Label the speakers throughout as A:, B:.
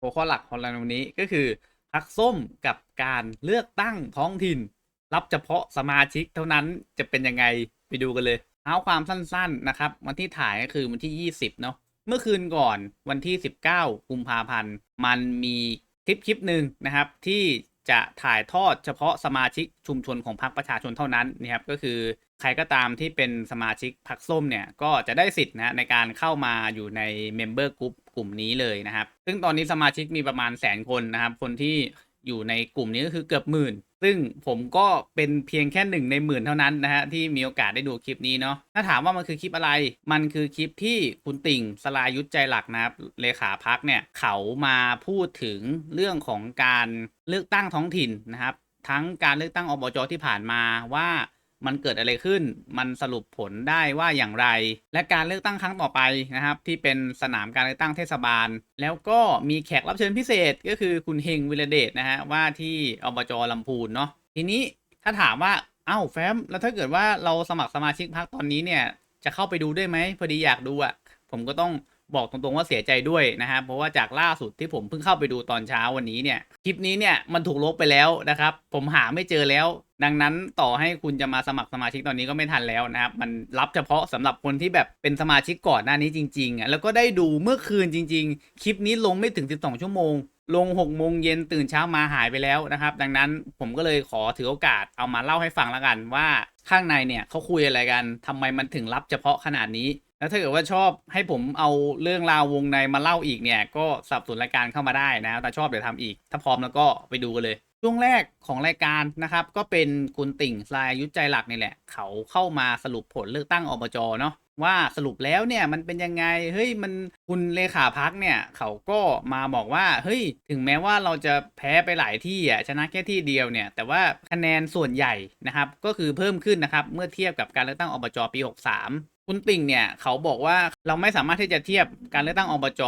A: หัวข้อหลักของเราวันนี้ก็คือพักส้มกับการเลือกตั้งท้องถิ่น รับเฉพาะสมาชิกเท่านั้นจะเป็นยังไงไปดูกันเลยเท้าความสั้นๆนะครับ วันที่ถ่ายก็คือวันที่ 20 เนาะเมื่อคืนก่อนวันที่ 19 กุมภาพันธ์ มันมีคลิปคลิปหนึ่งนะครับ ที่ จะถ่ายทอดเฉพาะสมาชิกชุมชนของพรรคประชาชนเท่านั้นนะครับก็คือใครก็ตามที่เป็นสมาชิกพรรคส้มเนี่ยก็จะได้สิทธิ์นะในการเข้ามาอยู่ในเมมเบอร์กลุ่มกลุ่มนี้เลยนะครับ ซึ่งตอนนี้สมาชิกมีประมาณแสนคนนะครับ คนที่ อยู่ในกลุ่มนี้ก็คือเกือบหมื่น ซึ่งผมก็เป็นเพียงแค่หนึ่งในหมื่นเท่านั้นนะฮะที่มีโอกาสได้ดูคลิปนี้เนาะถ้าถามว่ามันคือคลิปอะไร มันคือคลิปที่คุณติ่งสลายุทธใจหลักนะครับเลขาพักเนี่ยเขามาพูดถึงเรื่องของการเลือกตั้งท้องถิ่นนะครับ ทั้งการเลือกตั้งอบจที่ผ่านมาว่า มันเกิดอะไรขึ้น มันสรุปผลได้ว่าอย่างไร และการเลือกตั้งครั้งต่อไปนะครับ ที่เป็นสนามการเลือกตั้งเทศบาล แล้วก็มีแขกรับเชิญพิเศษก็คือคุณเฮงวิรเดชนะฮะว่าที่อบจลำพูนเนาะทีนี้ถ้าถามว่าเอ้าแฟมแล้วถ้าเกิดว่าเราสมัครสมาชิกพักตอนนี้เนี่ยจะเข้าไปดูได้ไหมพอดีอยากดูอะ่ะผมก็ต้อง บอกตรงๆว่าเสียใจด้วยนะฮะเพราะว่าจากล่าสุดที่ผมเพิ่งเข้าไปดูตอนเช้าวันนี้เนี่ยคลิปนี้เนี่ยมันถูกลบไปแล้วนะครับ ผมหาไม่เจอแล้ว ดังนั้นต่อให้คุณจะมาสมัครสมาชิกตอนนี้ก็ไม่ทันแล้วนะครับมันรับเฉพาะสำหรับคนที่แบบเป็นสมาชิกก่อนหน้านี้จริงๆอะแล้วก็ได้ดูเมื่อคืนจริง ๆ คลิปนี้ลงไม่ถึง 12 ชั่วโมงลง6โมงเย็นตื่นเช้ามาหายไปแล้วนะครับ ดังนั้นผมก็เลยขอถือโอกาสเอามาเล่าให้ฟังแล้วกันว่าข้างในเนี่ยเขาคุยอะไรกันทำไมมันถึงรับเฉพาะขนาดนี้ แล้วถ้าเกิดว่าชอบให้ผมเอาเรื่องราววงในมาเล่าอีกเนี่ย ก็สนับสนุนรายการเข้ามาได้นะแต่ชอบเดี๋ยวทำอีก ถ้าพร้อมแล้วก็ไปดูกันเลย ช่วงแรกของรายการนะครับ ก็เป็นคุณติ่งสลายยุทธใจหลักนี่แหละ เขาเข้ามาสรุปผลเลือกตั้งอบจเนาะ ว่าสรุปแล้วเนี่ยมันเป็นยังไงเฮ้ยมันคุณเลขาพักเนี่ย เขาก็มาบอกว่าเฮ้ยถึงแม้ว่าเราจะแพ้ไปหลายที่อะชนะแค่ที่เดียวเนี่ย แต่ว่าคะแนนส่วนใหญ่นะครับ ก็คือเพิ่มขึ้นนะครับ เมื่อเทียบกับการเลือกตั้งอบจปี 63 คุณติ่งเนี่ย เขาบอกว่าเราไม่สามารถที่จะเทียบการเลือกตั้งอบจ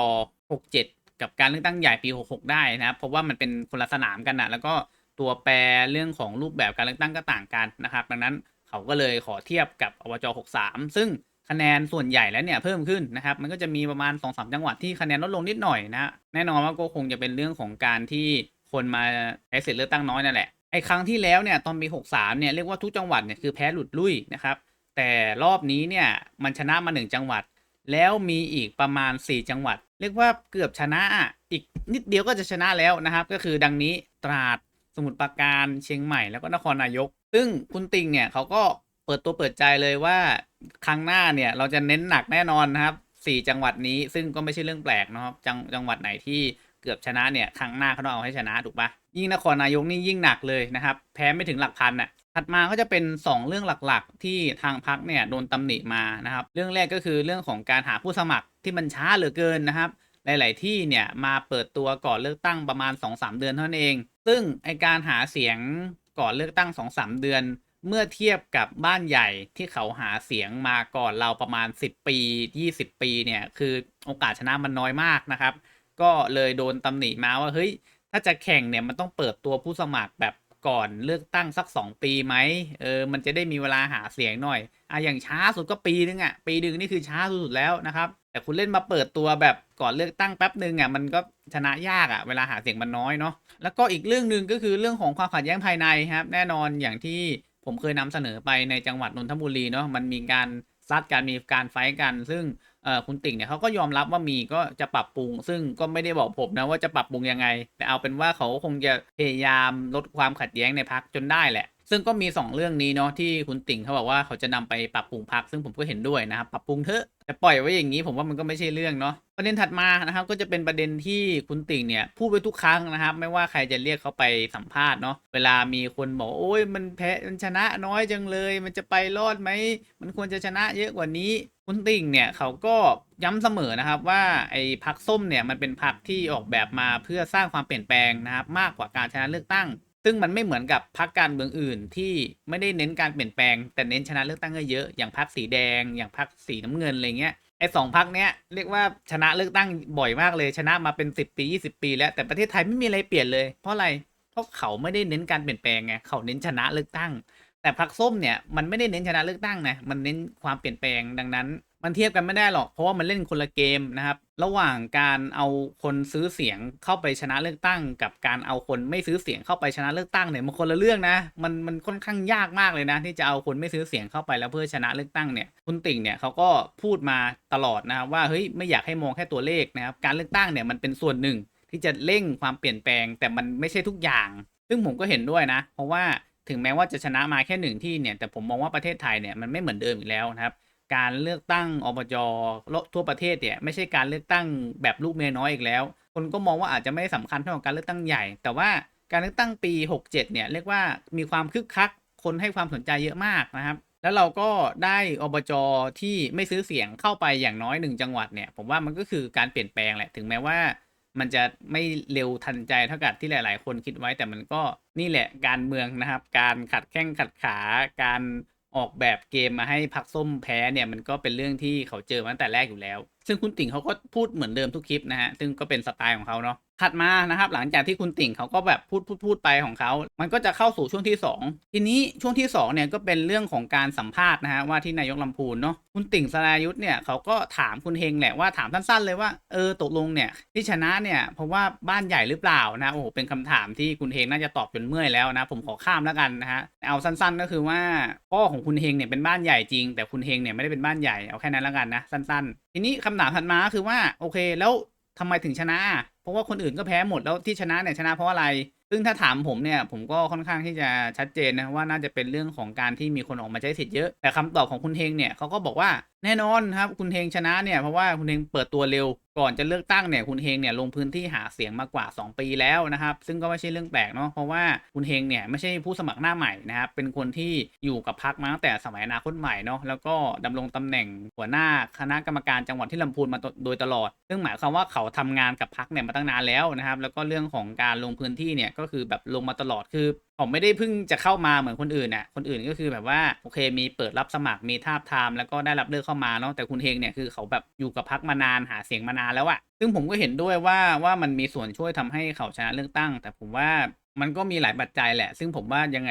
A: 67 กับการเลือกตั้งใหญ่ปี 66 ได้นะครับ เพราะว่ามันเป็นคนละสนามกันนะแล้วก็ตัวแปรเรื่องของรูปแบบการเลือกตั้งก็ต่างกันนะครับ ดังนั้นเขาก็เลยขอเทียบกับอบจ63 ซึ่ง คะแนนส่วนใหญ่แล้วเนี่ยเพิ่มขึ้นนะครับ มันก็จะมีประมาณ2-3จังหวัดที่คะแนนลดลงนิดหน่อยนะแน่นอนว่าก็คงจะเป็นเรื่องของการที่คนมาใช้สิทธิ์เลือกตั้งน้อยนั่นแหละไอ้ครั้งที่แล้วเนี่ยตอนปี63เนี่ยเรียกว่าทุกจังหวัดเนี่ยคือแพ้หลุดลุ่ยนะครับ แต่รอบนี้เนี่ยมันชนะมาหนึ่งจังหวัด แล้วมีอีกประมาณ 4 จังหวัด เรียกว่าเกือบชนะอะอีกนิดเดียวก็จะชนะแล้วนะครับ ก็คือดังนี้ตราดสมุทรปราการเชียงใหม่แล้วก็นครนายก ซึ่งคุณติงเนี่ยเขาก็เปิดตัวเปิดใจเลยว่า ครั้งหน้าเนี่ย เราจะเน้นหนักแน่นอนนะครับสี่จังหวัดนี้ซึ่งก็ไม่ใช่เรื่องแปลกนะครับจังจังหวัดไหนที่เกือบชนะเนี่ยครั้งหน้าเขาต้องเอาให้ชนะถูกปะยิ่งนครนายกนี่ยิ่งหนักเลยนะครับ แพ้ไม่ถึงหลักพันอะถัดมาก็จะเป็น 2 เรื่องหลักๆ ที่ทางพักเนี่ยโดนตำหนิมานะครับ เรื่องแรกก็คือเรื่องของการหาผู้สมัครที่มันช้าเหลือเกินนะครับ หลาย ๆ ที่เนี่ยมาเปิดตัวก่อนเลือกตั้งประมาณ 2-3 เดือนเท่านั้นเอง ซึ่งไอการหาเสียงก่อนเลือกตั้ง 2-3 เดือน เมื่อเทียบกับบ้านใหญ่ที่เขาหาเสียงมาก่อนเราประมาณ 10 ปี 20 ปีเนี่ยคือโอกาสชนะมันน้อยมากนะครับ ก็เลยโดนตำหนิมาว่าเฮ้ยถ้าจะแข่งเนี่ยมันต้องเปิดตัวผู้สมัครแบบก่อนเลือกตั้งสัก 2 ปีไหมเออมันจะได้มีเวลาหาเสียงหน่อยอะอย่างช้าสุดก็ปีนึงอะปีนึงนี่คือช้าสุดแล้วนะครับ แต่คุณเล่นมาเปิดตัวแบบก่อนเลือกตั้งแป๊บหนึ่งอะมันก็ชนะยากอะเวลาหาเสียงมันน้อยเนาะแล้วก็อีกเรื่องหนึ่งก็คือเรื่องของความขัดแย้งภายในครับ แน่นอนอย่างที่ ผมเคยนำเสนอไปในจังหวัดนนทบุรีเนาะมันมีการซัดการมีการไฟกัน ซึ่งคุณติ่งเนี่ยเขาก็ยอมรับว่ามีก็จะปรับปรุง ซึ่งก็ไม่ได้บอกผมนะว่าจะปรับปรุงยังไง แต่เอาเป็นว่าเขาคงจะพยายามลดความขัดแย้งในพักจนได้แหละ ซึ่งก็มี 2 เรื่องนี้เนาะที่คุณติ่งเขาบอกว่าเขาจะนำไปปรับปรุงพักซึ่งผมก็เห็นด้วยนะครับปรับปรุงเถอะแต่ปล่อยไว้อย่างนี้ผมว่ามันก็ไม่ใช่เรื่องเนาะประเด็นถัดมานะครับก็จะเป็นประเด็นที่คุณติ่งเนี่ยพูดไปทุกครั้งนะครับ ไม่ว่าใครจะเรียกเขาไปสัมภาษณ์เนาะเวลามีคนบอกโอ้ยมันแพ้มันชนะน้อยจังเลย มันจะไปรอดไหมมันควรจะชนะเยอะกว่านี้คุณติ่งเนี่ยเขาก็ย้ำเสมอนะครับว่าไอ้พักส้มเนี่ยมันเป็นพักที่ออกแบบมาเพื่อสร้างความเปลี่ยนแปลงนะครับมากกว่าการชนะเลือกตั้ง ซึ่งมันไม่เหมือนกับพักการเมืองอื่นที่ไม่ได้เน้นการเปลี่ยนแปลงแต่เน้นชนะเลือกตั้งเยอะๆอย่างพักสีแดง อย่างพักสีน้ำเงินอะไรเงี้ยไอ้สองพักเนี้ยเรียกว่าชนะเลือกตั้งบ่อยมากเลย ชนะมาเป็น10ปี20ปี แล้วแต่ประเทศไทยไม่มีอะไรเปลี่ยนเลย เพราะอะไรเพราะเขาไม่ได้เน้นการเปลี่ยนแปลงไงเขาเน้นชนะเลือกตั้ง แต่พรรคส้มเนี่ยมันไม่ได้เน้นชนะเลือกตั้งนะมันเน้นความเปลี่ยนแปลงดังนั้น มันเทียบกันไม่ได้หรอกเพราะว่ามันเล่นคนละเกมนะครับ ระหว่างการเอาคนซื้อเสียงเข้าไปชนะเลือกตั้ง กับการเอาคนไม่ซื้อเสียงเข้าไปชนะเลือกตั้งเนี่ยมันคนละเรื่องนะ มันมันค่อนข้างยากมากเลยนะ ที่จะเอาคนไม่ซื้อเสียงเข้าไปแล้วเพื่อชนะเลือกตั้งเนี่ยคุณติ่งเนี่ยเขาก็พูดมาตลอดนะครับว่าเฮ้ยไม่อยากให้มองแค่ตัวเลขนะครับการเลือกตั้งเนี่ยมันเป็นส่วนหนึ่งที่จะเร่งความเปลี่ยนแปลง แต่มันไม่ใช่ทุกอย่าง ซึ่งผมก็เห็นด้วยนะ เพราะว่าถึงแม้ว่าจะชนะมาแค่หนึ่งที่เนี่ยแต่ผมมองว่าประเทศไทยเนี่ยมันไม่เหมือนเดิมอีกแล้วนะครับ การเลือกตั้งอบจทั่วประเทศเนี่ยไม่ใช่การเลือกตั้งแบบลูกเมียน้อยอีกแล้ว คนก็มองว่าอาจจะไม่ได้สำคัญเท่ากับการเลือกตั้งใหญ่ แต่ว่าการเลือกตั้งปี 67 เนี่ยเรียกว่ามีความคึกคัก คนให้ความสนใจเยอะมากนะครับ แล้วเราก็ได้อบจที่ไม่ซื้อเสียงเข้าไปอย่างน้อยหนึ่งจังหวัดเนี่ยผมว่ามันก็คือการเปลี่ยนแปลงแหละถึงแม้ว่ามันจะไม่เร็วทันใจเท่ากับที่หลาย ๆ คนคิดไว้แต่มันก็นี่แหละการเมืองนะครับ การขัดแข้งขัดขา การ ออกแบบเกมมาให้พักส้มแพ้เนี่ยมันก็เป็นเรื่องที่เขาเจอมาตั้งแต่แรกอยู่แล้วซึ่งคุณติ่งเขาก็พูดเหมือนเดิมทุกคลิปนะฮะ ซึ่งก็เป็นสไตล์ของเขาเนาะ ถัดมานะครับ หลังจากที่คุณติ่งเขาก็แบบพูดพูดพูดไปของเขา มันก็จะเข้าสู่ช่วงที่ 2 ทีนี้ช่วงที่2เนี่ยก็เป็นเรื่องของการสัมภาษณ์นะฮะว่าที่นายกลำพูนเนาะ คุณติ่งสรายุทธเนี่ยเขาก็ถามคุณเฮงแหละว่าถามสั้นๆเลยว่าเออตกลงเนี่ยที่ชนะเนี่ยเพราะว่าบ้านใหญ่หรือเปล่านะ โอ้โหเป็นคำถามที่คุณเฮงน่าจะตอบจนเมื่อยแล้วนะ ผมขอข้ามแล้วกันนะฮะ เอาสั้นๆ ก็คือว่าพ่อของคุณเฮงเนี่ยเป็นบ้านใหญ่จริง แต่คุณเฮงเนี่ยไม่ได้เป็นบ้านใหญ่เอาแค่นั้นแล้วกันนะสั้น ๆ ทีนี้คำถามถัดมาคือว่าโอเค แล้วทำไมถึงชนะ เพราะว่าคนอื่นก็แพ้หมดแล้วที่ชนะเนี่ยชนะเพราะอะไร ซึ่งถ้าถามผมเนี่ยผมก็ค่อนข้างที่จะชัดเจนนะว่าน่าจะเป็นเรื่องของการที่มีคนออกมาใช้สิทธิ์เยอะแต่คำตอบของคุณเฮงเนี่ยเขาก็บอกว่า แน่นอนครับ คุณเฮงชนะเนี่ยเพราะว่าคุณเฮงเปิดตัวเร็วก่อนจะเลือกตั้งเนี่ยคุณเฮงเนี่ยลงพื้นที่หาเสียงมากว่า 2 ปีแล้วนะครับ ซึ่งก็ไม่ใช่เรื่องแปลกเนาะเพราะว่าคุณเฮงเนี่ยไม่ใช่ผู้สมัครหน้าใหม่นะครับเป็นคนที่อยู่กับพรรคมาตั้งแต่สมัยอนาคตใหม่เนาะแล้วก็ดำรงตำแหน่งหัวหน้าคณะกรรมการจังหวัดที่ลำพูนมาโดยตลอด ซึ่งหมายความว่าเขาทำงานกับพรรคเนี่ยมาตั้งนานแล้วนะครับแล้วก็เรื่องของการลงพื้นที่เนี่ยก็คือแบบลงมาตลอดคือ ผมไม่ได้เพิ่งจะเข้ามาเหมือนคนอื่นน่ะ คนอื่นก็คือแบบว่าโอเคมีเปิดรับสมัครมีทาบทามแล้วก็ได้รับเลือกเข้ามาเนาะแต่คุณเฮงเนี่ยคือเขาแบบอยู่กับพักมานานหาเสียงมานานแล้วอะซึ่งผมก็เห็นด้วยว่าว่ามันมีส่วนช่วยทำให้เขาชนะเลือกตั้ง แต่ผมว่ามันก็มีหลายปัจจัยแหละ ซึ่งผมว่ายังไง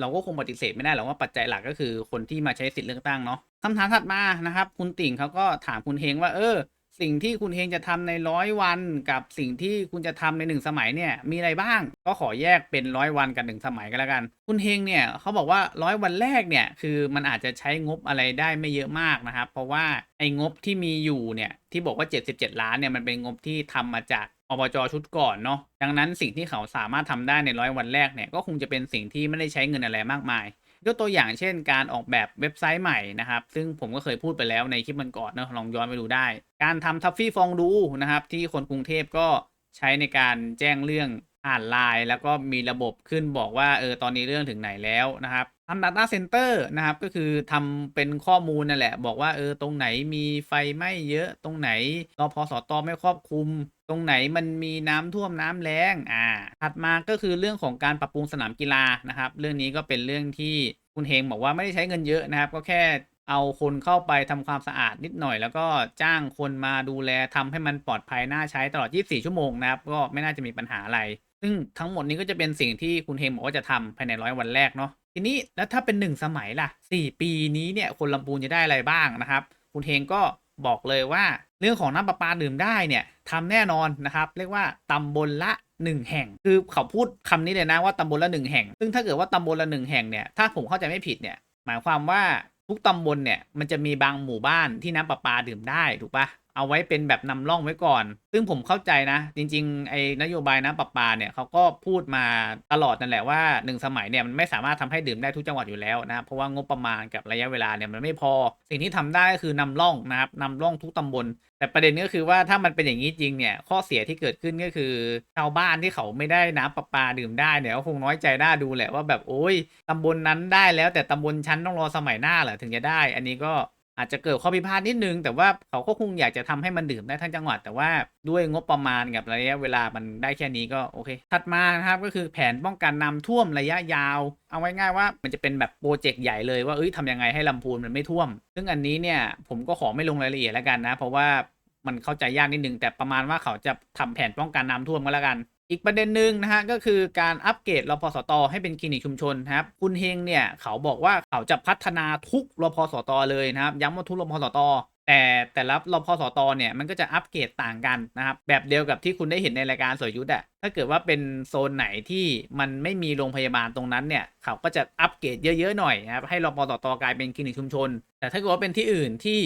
A: เราก็คงปฏิเสธไม่ได้หรอกว่าปัจจัยหลักก็คือคนที่มาใช้สิทธิ์เลือกตั้งเนาะคำถามถัดมานะครับ คุณติ่งเขาก็ถามคุณเฮงว่าเออ สิ่งที่คุณเฮงจะทำในร้อยวัน กับสิ่งที่คุณจะทำในหนึ่งสมัยเนี่ยมีอะไรบ้าง ก็ขอแยกเป็นร้อยวันกับหนึ่งสมัยก็แล้วกัน คุณเฮงเนี่ยเขาบอกว่าร้อยวันแรกเนี่ยคือมันอาจจะใช้งบอะไรได้ไม่เยอะมากนะครับ เพราะว่าไอ้งบที่มีอยู่เนี่ยที่บอกว่า 77 ล้านเนี่ยมันเป็นงบที่ทำมาจากอบจชุดก่อนเนาะดังนั้นสิ่งที่เขาสามารถทำได้ในร้อยวันแรกเนี่ยก็คงจะเป็นสิ่งที่ไม่ได้ใช้เงินอะไรมากมาย ยกตัวอย่างเช่นการออกแบบเว็บไซต์ใหม่นะครับ ซึ่งผมก็เคยพูดไปแล้วในคลิปมันก่อนนะลองย้อนไปดูได้ การทำทัฟฟี่ฟองดูนะครับ ที่คนกรุงเทพก็ใช้ในการแจ้งเรื่องอ่านไลน์แล้วก็มีระบบขึ้นบอกว่าเออตอนนี้เรื่องถึงไหนแล้วนะครับ ทำ Data Center นะครับ ก็คือทำเป็นข้อมูลนั่นแหละ บอกว่าเออตรงไหนมีไฟไหม้เยอะตรงไหนรอพอสตไม่ครอบคลุม ตรงไหนมันมีน้ำท่วมน้ำแล้งอ่าถัดมาก็คือเรื่องของการปรับปรุงสนามกีฬานะครับ เรื่องนี้ก็เป็นเรื่องที่คุณเฮงบอกว่าไม่ได้ใช้เงินเยอะนะครับ ก็แค่เอาคนเข้าไปทำความสะอาดนิดหน่อย แล้วก็จ้างคนมาดูแลทำให้มันปลอดภัยน่าใช้ตลอด 24 ชั่วโมงนะครับ ก็ไม่น่าจะมีปัญหาอะไร ซึ่งทั้งหมดนี้ก็จะเป็นสิ่งที่คุณเฮงบอกว่าจะทำภายในร้อยวันแรกเนาะ ทีนี้แล้วถ้าเป็นหนึ่งสมัยล่ะ4ปีนี้เนี่ยคนลำพูนจะได้อะไรบ้างนะครับ คุณเฮงก็บอกเลยว่าเรื่องของน้ำประปาดื่มได้เนี่ยทำแน่นอนนะครับ เรียกว่าตำบลละ 1 แห่ง คือเขาพูดคำนี้เลยนะว่าตำบลละ 1 แห่ง ซึ่งถ้าเกิดว่าตำบลละ 1 แห่งเนี่ยถ้าผมเข้าใจไม่ผิดเนี่ยหมายความว่าทุกตำบลเนี่ยมันจะมีบางหมู่บ้านที่น้ำประปาดื่มได้ถูกปะ เอาไว้เป็นแบบนำร่องไว้ก่อน ซึ่งผมเข้าใจนะ จริง ๆ ไอ้นโยบายน้ำประปาเนี่ยเขาก็พูดมาตลอดนั่นแหละว่าหนึ่งสมัยเนี่ยมันไม่สามารถทำให้ดื่มได้ทุกจังหวัดอยู่แล้วนะครับเพราะว่างบประมาณกับระยะเวลาเนี่ยมันไม่พอ สิ่งที่ทำได้ก็คือนำร่องนะครับนำร่องทุกตำบล แต่ประเด็นก็คือว่าถ้ามันเป็นอย่างนี้จริงเนี่ยข้อเสียที่เกิดขึ้นก็คือชาวบ้านที่เขาไม่ได้น้ำประปาดื่มได้เนี่ยก็คงน้อยใจน่าดูแหละว่าแบบโอ้ยตำบลนั้นได้แล้วแต่ตำบลชั้นต้องรอสมัยหน้าเหรอถึงจะได้ อันนี้ก็ อาจจะเกิดข้อพิพาทนิดนึง แต่ว่าเขาก็คงอยากจะทำให้มันดื่มได้ทั้งจังหวัด แต่ว่าด้วยงบประมาณกับระยะเวลามันได้แค่นี้ก็โอเค ถัดมานะครับก็คือแผนป้องกันน้ำท่วมระยะยาว เอาไว้ง่ายว่ามันจะเป็นแบบโปรเจกต์ใหญ่เลยว่าเอ้ยทำยังไงให้ลำพูนมันไม่ท่วม ซึ่งอันนี้เนี่ยผมก็ขอไม่ลงรายละเอียดแล้วกันนะ เพราะว่ามันเข้าใจยากนิดนึงแต่ประมาณว่าเขาจะทำแผนป้องกันน้ำท่วมก็แล้วกัน อีกประเด็นหนึ่งนะฮะก็คือการอัปเกรดรพสตให้เป็นคลินิกชุมชนครับคุณเฮงเนี่ยเขาบอกว่าเขาจะพัฒนาทุกรพสตเลยนะครับย้ำว่าทุกรพสตแต่แต่ละรพสตเนี่ยมันก็จะอัปเกรดต่างกันนะครับแบบเดียวกับที่คุณได้เห็นในรายการสวยยุทธอะถ้าเกิดว่าเป็นโซนไหนที่มันไม่มีโรงพยาบาลตรงนั้นเนี่ยเขาก็จะอัปเกรดเยอะๆหน่อยนะครับให้รพสตกลายเป็นคลินิกชุมชน แต่ถ้าเกิดว่าเป็นที่อื่นที่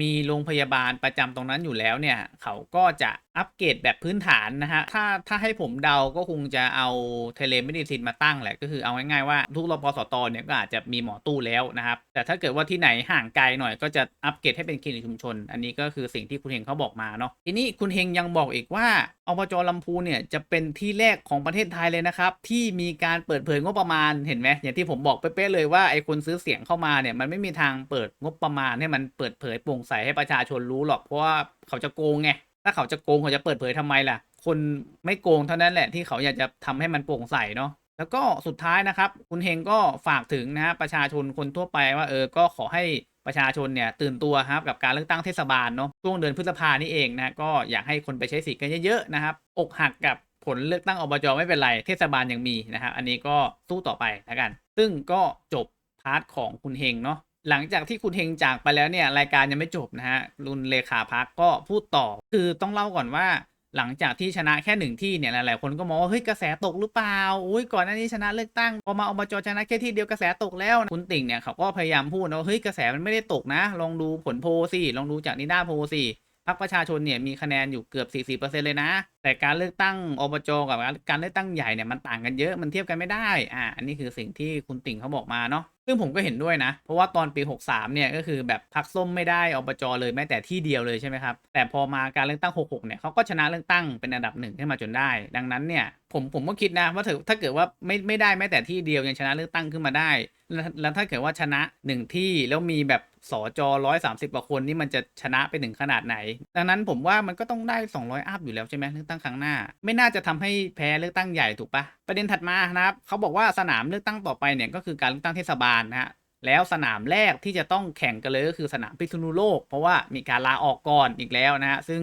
A: มีโรงพยาบาลประจำตรงนั้นอยู่แล้วเนี่ย เขาก็จะอัปเกรดแบบพื้นฐานนะฮะ ถ้าถ้าให้ผมเดาก็คงจะเอาเทเลเมดิซินมาตั้งแหละ ก็คือเอาง่ายๆว่าทุกรพสตเนี่ยก็อาจจะมีหมอตู้แล้วนะครับ แต่ถ้าเกิดว่าที่ไหนห่างไกลหน่อยก็จะอัปเกรดให้เป็นคลินิกชุมชน อันนี้ก็คือสิ่งที่คุณเฮงเขาบอกมาเนาะ ทีนี้คุณเฮงยังบอกอีกว่า อบจลำพูนเนี่ยจะเป็นที่แรกของประเทศไทยเลยนะครับ ที่มีการเปิดเผยงบประมาณเห็นไหมอย่างที่ผมบอกเป๊ะๆเลยว่าไอ้คนซื้อเสียงเข้ามาเนี่ยมันไม่มีทางเปิดงบประมาณให้มันเปิดเผยโปร่งใสให้ประชาชนรู้หรอกเพราะว่าเขาจะโกงไงถ้าเขาจะโกงเขาจะเปิดเผยทำไมล่ะ คนไม่โกงเท่านั้นแหละที่เขาอยากจะทำให้มันโปร่งใสเนาะแล้วก็สุดท้ายนะครับ คุณเฮงก็ฝากถึงนะฮะประชาชนคนทั่วไปว่าเออก็ขอให้ ประชาชนเนี่ยตื่นตัวครับกับการเลือกตั้งเทศบาลเนาะช่วงเดือนพฤษภานี่เองนะก็อยากให้คนไปใช้สิทธิ์กันเยอะๆนะครับอกหักกับผลเลือกตั้งอบจไม่เป็นไรเทศบาลยังมีนะครับอันนี้ก็สู้ต่อไปแล้วกัน ซึ่งก็จบพาร์ทของคุณเฮงเนาะหลังจากที่คุณเฮงจากไปแล้วเนี่ยรายการยังไม่จบนะฮะรุนเลขาพักก็พูดต่อคือต้องเล่าก่อนว่า หลังจากที่ชนะแค่หนึ่งที่เนี่ยหลายๆคนก็มองว่าเฮ้ยกระแสตกหรือเปล่าอุ้ยก่อนหน้านี้ชนะเลือกตั้งพอมาอบจชนะแค่ที่เดียวกระแสตกแล้วคุณติ่งเนี่ยเขาก็พยายามพูดนะว่าเฮ้ยกระแสมันไม่ได้ตกนะ ลองดูผลโพลสิลองดูจากนิด้าโพลสิ พรรคประชาชนเนี่ยมีคะแนนอยู่เกือบ 40%เลยนะ แต่การเลือกตั้งอบจกับการเลือกตั้งใหญ่เนี่ยมันต่างกันเยอะมันเทียบกันไม่ได้อ่าอันนี้คือสิ่งที่คุณติ่งเขาบอกมาเนาะซึ่งผมก็เห็นด้วยนะ เพราะว่าตอนปี 63 เนี่ยก็คือแบบพักส้มไม่ได้อบจเลยแม้แต่ที่เดียวเลยใช่ไหมครับ แต่พอมาการเลือกตั้ง 66 เนี่ยเขาก็ชนะเลือกตั้งเป็นอันดับหนึ่งขึ้นมาจนได้ ดังนั้นเนี่ยผมผมก็คิดนะว่าถ้าถ้าเกิดว่าไม่ไม่ได้แม้แต่ที่เดียวยังชนะเลือกตั้งขึ้นมาได้ แล้วถ้าเกิดว่าชนะหนึ่งที่แล้วมีแบบ สจร้อยสามสิบกว่าคนนี่มันจะชนะไปถึงขนาดไหน ดังนั้นผมว่ามันก็ต้องได้ 200 อัพอยู่แล้วใช่ไหมเลือกตั้งครั้งหน้า ไม่น่าจะทำให้แพ้เลือกตั้งใหญ่ถูกปะประเด็นถัดมานะครับเขาบอกว่าสนามเลือกตั้งต่อไปเนี่ยก็คือการเลือกตั้งเทศบาลนะฮะแล้วสนามแรกที่จะต้องแข่งกันเลยก็คือสนามพิษณุโลก เพราะว่ามีการลาออกก่อนอีกแล้วนะฮะซึ่ง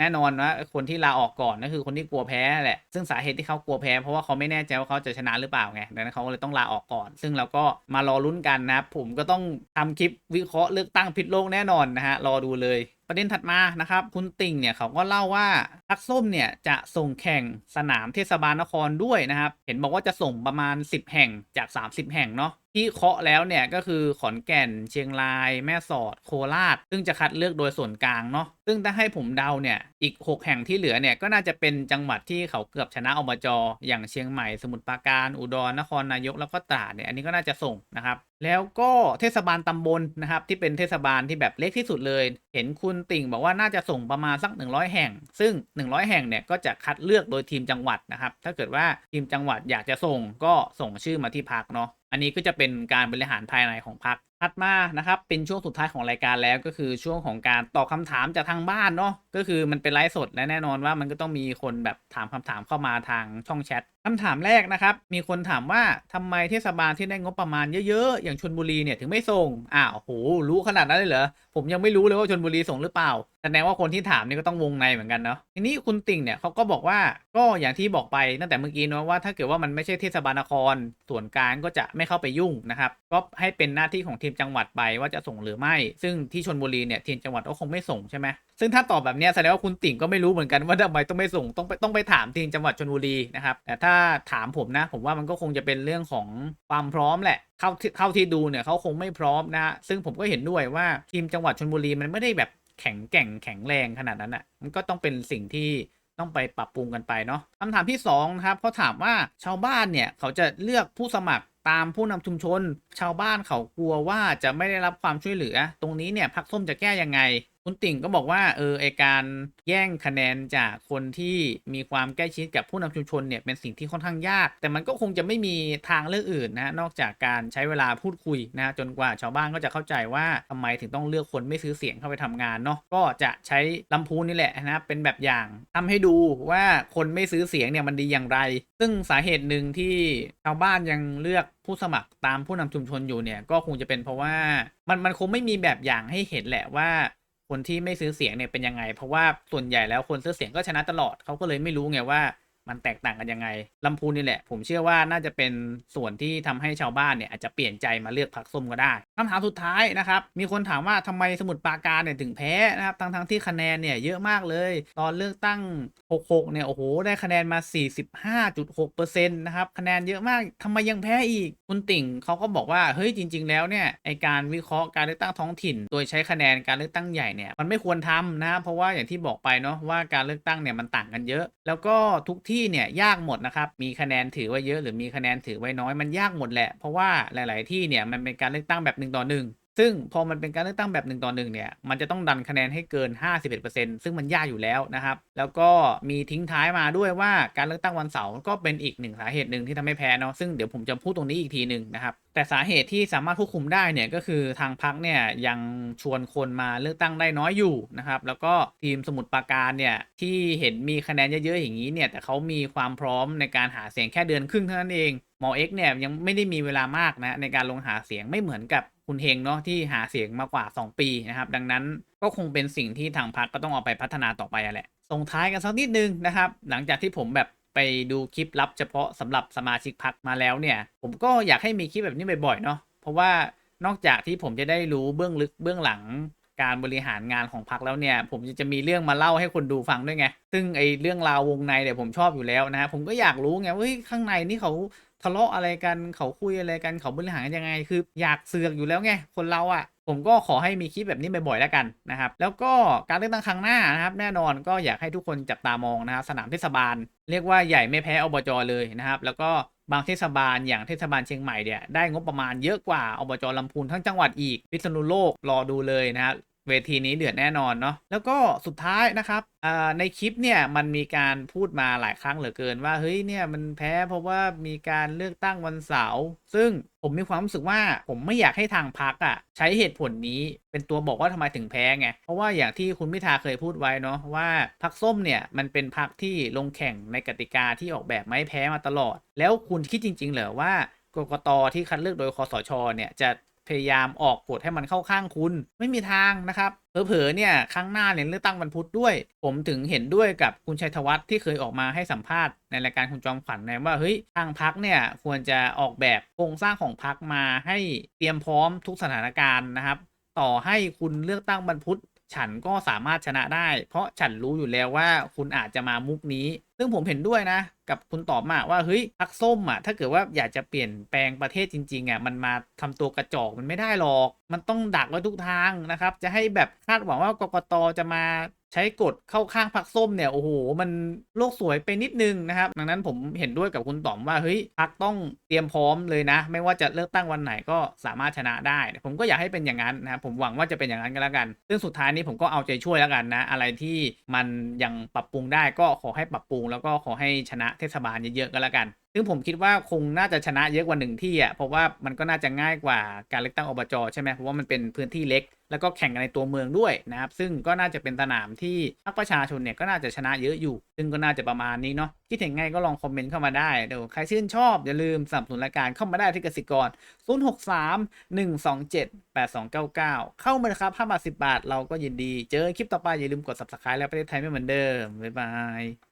A: แน่นอนว่าคนที่ลาออกก่อนก็คือคนที่กลัวแพ้แหละ ซึ่งสาเหตุที่เขากลัวแพ้เพราะว่าเขาไม่แน่ใจว่าเขาจะชนะหรือเปล่าไงดังนั้นเขาก็เลยต้องลาออกก่อน ซึ่งเราก็มารอลุ้นกันนะครับผมก็ต้องทำคลิปวิเคราะห์เลือกตั้งพิษโลกแน่นอนนะฮะรอดูเลยประเด็นถัดมานะครับคุณติ่งเนี่ยเขาก็เล่าว่าพักส้มเนี่ยจะส่งแข่งสนามเทศบาลนครด้วยนะครับ เห็นบอกว่าจะส่งประมาณ 10 แห่งจาก 30 แห่งเนาะที่เคาะแล้วเนี่ยก็คือขอนแก่นเชียงราย แม่สอดโคราช ซึ่งจะคัดเลือกโดยส่วนกลางเนาะซึ่งถ้าให้ผมเดาเนี่ยอีก 6 แห่งที่เหลือเนี่ยก็น่าจะเป็นจังหวัดที่เขาเกือบชนะอบจอย่างเชียงใหม่สมุทรปราการอุดรนครนายกแล้วก็ตราดเนี่ยอันนี้ก็น่าจะส่งนะครับแล้วก็เทศบาลตำบลนะครับที่เป็นเทศบาลที่แบบเล็กที่สุดเลย เห็นคุณติ่งบอกว่าน่าจะส่งประมาณสัก 100 แห่ง ซึ่ง 100 แห่งเนี่ยก็จะคัดเลือกโดยทีมจังหวัดนะครับถ้าเกิดว่าทีมจังหวัดอยากจะส่งก็ส่งชื่อมาที่พักเนาะ อันนี้ก็จะเป็นการบริหารภายในของพรรค ถัดมานะครับเป็นช่วงสุดท้ายของรายการแล้วก็คือช่วงของการตอบคำถามจากทางบ้านเนาะก็คือมันเป็นไลฟ์สดและแน่นอนว่ามันก็ต้องมีคนแบบถามคำถามเข้ามาทางช่องแชทคำถามแรกนะครับ มีคนถามว่าทำไมเทศบาลที่ได้งบประมาณเยอะๆ อย่างชนบุรีเนี่ยถึงไม่ส่งอ้าวโหรู้ขนาดนั้นเลยเหรอผมยังไม่รู้เลยว่าชนบุรีส่งหรือเปล่าแสดงว่าคนที่ถามนี่ก็ต้องวงในเหมือนกันเนาะทีนี้คุณติ่งเนี่ยเขาก็บอกว่าก็อย่างที่บอกไปตั้งแต่เมื่อกี้เนาะว่าถ้าเกิดว่ามันไม่ใช่เทศบาลนครส่วนกลางก็จะไม่เข้าไปยุ่งนะครับก็ให้เป็นหน้าที่ของทีมจังหวัดไปว่าจะส่งหรือไม่ ซึ่งที่ชนบุรีเนี่ยทีมจังหวัดก็คงไม่ส่งใช่ไหมซึ่งถ้าตอบแบบนี้แสดงว่าคุณติ่งก็ไม่รู้เหมือนกันว่าทำไมต้องไม่ส่งต้องไปต้องไปถามทีมจังหวัดชนบุรีนะครับแต่ถ้าถามผมนะ ผมว่ามันก็คงจะเป็นเรื่องของความพร้อมแหละเข้าเข้าที่ดูเนี่ยเขาคงไม่พร้อมนะฮะซึ่งผมก็เห็นด้วยว่าทีมจังหวัดชนบุรีมันไม่ได้แบบแข็งแกร่งแข็งแรงขนาดนั้นอะมันก็ต้องเป็นสิ่งที่ต้องไปปรับปรุงกันไปเนาะคำถามที่2นะครับเขาถามว่าชาวบ้านเนี่ยเขาจะเลือกผู้สมัคร ตามผู้นำชุมชน ชาวบ้านเขากลัวว่าจะไม่ได้รับความช่วยเหลือ ตรงนี้เนี่ยพักส้มจะแก้ยังไง คุณติ่งก็บอกว่าเออไอการแย่งคะแนนจากคนที่มีความใกล้ชิดกับผู้นำชุมชนเนี่ยเป็นสิ่งที่ค่อนข้างยาก แต่มันก็คงจะไม่มีทางเลือกอื่นนะนอกจากการใช้เวลาพูดคุยนะจนกว่าชาวบ้านก็จะเข้าใจว่าทำไมถึงต้องเลือกคนไม่ซื้อเสียงเข้าไปทำงานเนาะก็จะใช้ลำพูนนี่แหละนะเป็นแบบอย่างทำให้ดูว่าคนไม่ซื้อเสียงเนี่ยมันดีอย่างไร ซึ่งสาเหตุหนึ่งที่ชาวบ้านยังเลือกผู้สมัครตามผู้นำชุมชนอยู่เนี่ยก็คงจะเป็นเพราะว่ามันมันคงไม่มีแบบอย่างให้เห็นแหละว่า คนที่ไม่ซื้อเสียงเนี่ยเป็นยังไง เพราะว่าส่วนใหญ่แล้วคนซื้อเสียงก็ชนะตลอดเขาก็เลยไม่รู้ไงว่า มันแตกต่างกันยังไงลำพูนนี่แหละ ผมเชื่อว่าน่าจะเป็นส่วนที่ทำให้ชาวบ้านเนี่ยอาจจะเปลี่ยนใจมาเลือกพรรคส้มก็ได้คำถามสุดท้ายนะครับ มีคนถามว่าทำไมสมุทรปราการเนี่ยถึงแพ้นะครับทั้งทั้งๆที่คะแนนเนี่ยเยอะมากเลย ตอนเลือกตั้ง 66 เนี่ยโอ้โหได้คะแนนมา 45.6%นะครับคะแนนเยอะมากทำไมยังแพ้อีกคุณติ่งเขาก็บอกว่าเฮ้ยจริง ๆ แล้วเนี่ยไอการวิเคราะห์การเลือกตั้งท้องถิ่น โดยใช้คะแนนการเลือกตั้งใหญ่เนี่ยมันไม่ควรทำนะเพราะว่าอย่างที่บอกไปเนาะว่าการเลือกตั้งเนี่ยมันต่างกันเยอะ แล้วก็ทุกทที่เนี่ยยากหมดนะครับ มีคะแนนถือไว้เยอะหรือมีคะแนนถือไว้น้อยมันยากหมดแหละ เพราะว่าหลาย ๆ ที่เนี่ยมันเป็นการเลือกตั้งแบบหนึ่งต่อหนึ่ง ซึ่งพอมันเป็นการเลือกตั้งแบบหนึ่งต่อหนึ่งเนี่ย มันจะต้องดันคะแนนให้เกิน 51%ซึ่งมันยากอยู่แล้วนะครับ แล้วก็มีทิ้งท้ายมาด้วยว่าการเลือกตั้งวันเสาร์ก็เป็นอีกหนึ่งสาเหตุหนึ่งที่ทำให้แพ้เนาะ ซึ่งเดี๋ยวผมจะพูดตรงนี้อีกทีหนึ่งนะครับ แต่สาเหตุที่สามารถควบคุมได้เนี่ยก็คือทางพักเนี่ยยังชวนคนมาเลือกตั้งได้น้อยอยู่นะครับ แล้วก็ทีมสมุทรปราการเนี่ยที่เห็นมีคะแนนเยอะๆอย่างนี้เนี่ย แต่เขามีความพร้อมในการหาเสียงแค่เดือนครึ่งเท่านั้นเองหมอเอ็กเนี่ยยังไม่ได้มีเวลามากนะในการลงหาเสียงไม่เหมือนกับ คุณเฮงเนาะที่หาเสียงมากว่า 2 ปีนะครับ ดังนั้นก็คงเป็นสิ่งที่ทางพรรคก็ต้องเอาไปพัฒนาต่อไปอะแหละส่งท้ายกันสักนิดนึงนะครับ หลังจากที่ผมแบบไปดูคลิปลับเฉพาะสำหรับสมาชิกพรรคมาแล้วเนี่ย ผมก็อยากให้มีคลิปแบบนี้บ่อยๆเนาะเพราะว่านอกจากที่ผมจะได้รู้เบื้องลึกเบื้องหลังการบริหารงานของพรรคแล้วเนี่ย ผมจะมีเรื่องมาเล่าให้คนดูฟังด้วยไง ซึ่งไอเรื่องราววงในเนี่ยผมชอบอยู่แล้วนะผมก็อยากรู้ไงว่าข้างในนี่เขา ทะเลาะอะไรกันเขาคุยอะไรกันเขาบริหารกันยังไงคือ อยากเสือกอยู่แล้วไงคนเราอะ่ะผมก็ขอให้มีคลิปแบบนี้บ่อยๆแล้วกันนะครับ แล้วก็การเลือกตั้งครั้งหน้านะครับ แน่นอนก็อยากให้ทุกคนจับตามองนะครับสนามเทศบาล เรียกว่าใหญ่ไม่แพ้อบจเลยนะครับ แล้วก็บางเทศบาลอย่างเทศบาลเชียงใหม่เนี่ยได้งบประมาณเยอะกว่าอบจลำพูนทั้งจังหวัดอีกพิษณุโลกรอดูเลยนะครับ เวทีนี้เดือดแน่นอนเนาะแล้วก็สุดท้ายนะครับในคลิปเนี่ยมันมีการพูดมาหลายครั้งเหลือเกินว่าเฮ้ยเนี่ยมันแพ้เพราะว่ามีการเลือกตั้งวันเสาร์ซึ่งผมมีความรู้สึกว่าผมไม่อยากให้ทางพักอะ ใช้เหตุผลนี้เป็นตัวบอกว่าทำไมถึงแพ้ไง เพราะว่าอย่างที่คุณพิธาเคยพูดไว้เนาะว่าพักส้มเนี่ยมันเป็นพักที่ลงแข่งในกติกาที่ออกแบบไม่แพ้มาตลอด แล้วคุณคิดจริง ๆ เหรอว่ากกตที่คัดเลือกโดยคอสชเนี่ยจะ พยายามออกกฎให้มันเข้าข้างคุณ ไม่มีทางนะครับเผลอๆเนี่ยครั้งหน้าเนี่ยเลือกตั้งวันพุธด้วย ผมถึงเห็นด้วยกับคุณชัยธวัฒน์ที่เคยออกมาให้สัมภาษณ์ในรายการคุณจอมขวัญนะว่าเฮ้ยทางพักเนี่ยควรจะออกแบบโครงสร้างของพักมาให้เตรียมพร้อมทุกสถานการณ์นะครับ ต่อให้คุณเลือกตั้งวันพุธ ฉันก็สามารถชนะได้ เพราะฉันรู้อยู่แล้วว่าคุณอาจจะมามุกนี้ ซึ่งผมเห็นด้วยนะ กับคุณตอบมาว่าเฮ้ยพักส้มอะ ถ้าเกิดว่าอยากจะเปลี่ยนแปลงประเทศจริงๆอะมันมาทำตัวกระจอกมันไม่ได้หรอก มันต้องดักไว้ทุกทางนะครับ จะให้แบบคาดหวังว่ากกตจะมา ใช้กฎเข้าข้างพักส้มเนี่ยโอ้โหมันโลกสวยไปนิดนึงนะครับ ดังนั้นผมเห็นด้วยกับคุณต๋อมว่าเฮ้ยพักต้องเตรียมพร้อมเลยนะ ไม่ว่าจะเลือกตั้งวันไหนก็สามารถชนะได้ ผมก็อยากให้เป็นอย่างนั้นนะครับผมหวังว่าจะเป็นอย่างนั้นก็แล้วกัน ซึ่งสุดท้ายนี้ผมก็เอาใจช่วยแล้วกันนะ อะไรที่มันยังปรับปรุงได้ก็ขอให้ปรับปรุง แล้วก็ขอให้ชนะเทศบาลเยอะๆก็แล้วกันซึ่งผมคิดว่าคงน่าจะชนะเยอะกว่าหนึ่งที่อะเพราะว่ามันก็น่าจะง่ายกว่าการเลือกตั้งอบจใช่ไหมเพราะว่ามันเป็นพื้นที่เล็ก แล้วก็แข่งกันในตัวเมืองด้วยนะครับซึ่งก็น่าจะเป็นสนามที่พรรคประชาชนเนี่ยก็น่าจะชนะเยอะอยู่ ซึ่งก็น่าจะประมาณนี้เนาะคิดเห็นไงก็ลองคอมเมนต์เข้ามาได้เดี๋ยวใครชื่นชอบอย่าลืมสนับสนุนรายการเข้ามาได้ที่กสิกร 063 127 8299 เข้ามาเลยครับ5บาท10บาทเราก็ยินดี เจอคลิปต่อไปอย่าลืมกด subscribe แล้วประเทศไทยไม่เหมือนเดิมบ๊ายบาย